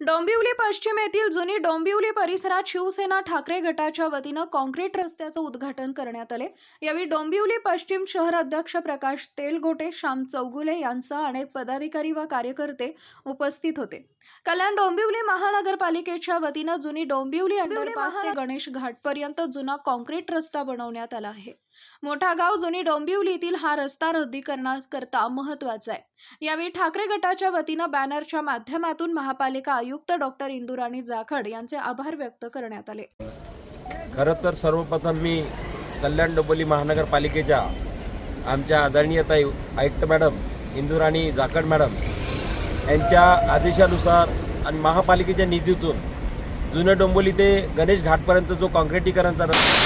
डोंबिवली पश्चिम येथील जुनी डोंबिवली परिसरात शिवसेना ठाकरे गटाच्या वतीनं कॉन्क्रीट रस्त्याचं उद्घाटन करण्यात आले. यावेळी डोंबिवली पश्चिम शहर अध्यक्ष प्रकाश तेलगोटे श्याम चौगुले यांसह अनेक पदाधिकारी व कार्यकर्ते उपस्थित होते. कल्याण डोंबिवली महानगरपालिकेच्या वतीनं जुनी डोंबिवली अंडरपास ते गणेश घाटपर्यंत जुना कॉन्क्रीट रस्ता बनवण्यात आला आहे. मोठा गाव जुनी डोंबिवलीतील हा रस्ता रद्दीकरणाकरता महत्त्वाचा आहे. यावेळी ठाकरे गटाच्या वतीनं बॅनरच्या माध्यमातून महापालिका आयुक्त डॉक्टर इंदुराणी जाखड यांचे आभार व्यक्त करण्यात आले. खरं तर सर्वप्रथम मी कल्याण डोंबिवली महानगरपालिकेच्या आमच्या आदरणीय ताई आयुक्त मॅडम इंदुराणी जाखड मॅडम यांच्या आदेशानुसार आणि महापालिकेच्या निधीतून जुनं डोंबिवली ते गणेश घाटपर्यंत जो काँक्रिटीकरणचा रस्ता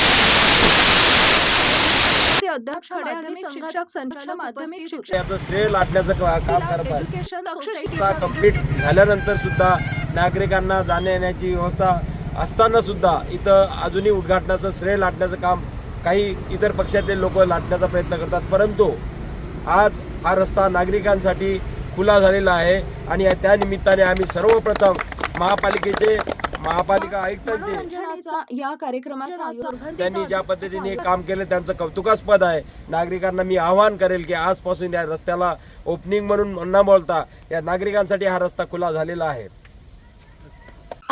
ते अध्यक्ष माध्यमिक शिक्षक संचालक माध्यमिक शिक्षक याचं श्रेय लाटण्याचं काम करत आहे कंप्लीट झाल्यानंतर सुद्धा नागरिकांना जाण्या येण्याची व्यवस्था असताना सुद्धा इथं अजूनही उद्घाटनाचं श्रेय लाटण्याचं काम काही इतर पक्षातील लोक लाटण्याचा प्रयत्न करतात. परंतु आज हा रस्ता नागरिकांसाठी खुला झालेला आहे आणि त्या निमित्ताने आम्ही सर्वप्रथम महापालिकेचे महापालिका आयुक्तांचे या कार्यक्रमाचं त्यांनी ज्या पद्धतीने काम केलं त्यांचं कौतुकास्पद आहे. नागरिकांना मी आवाहन करेल की आजपासून या रस्त्याला ओपनिंग म्हणून न बोलता या नागरिकांसाठी हा रस्ता खुला झालेला आहे.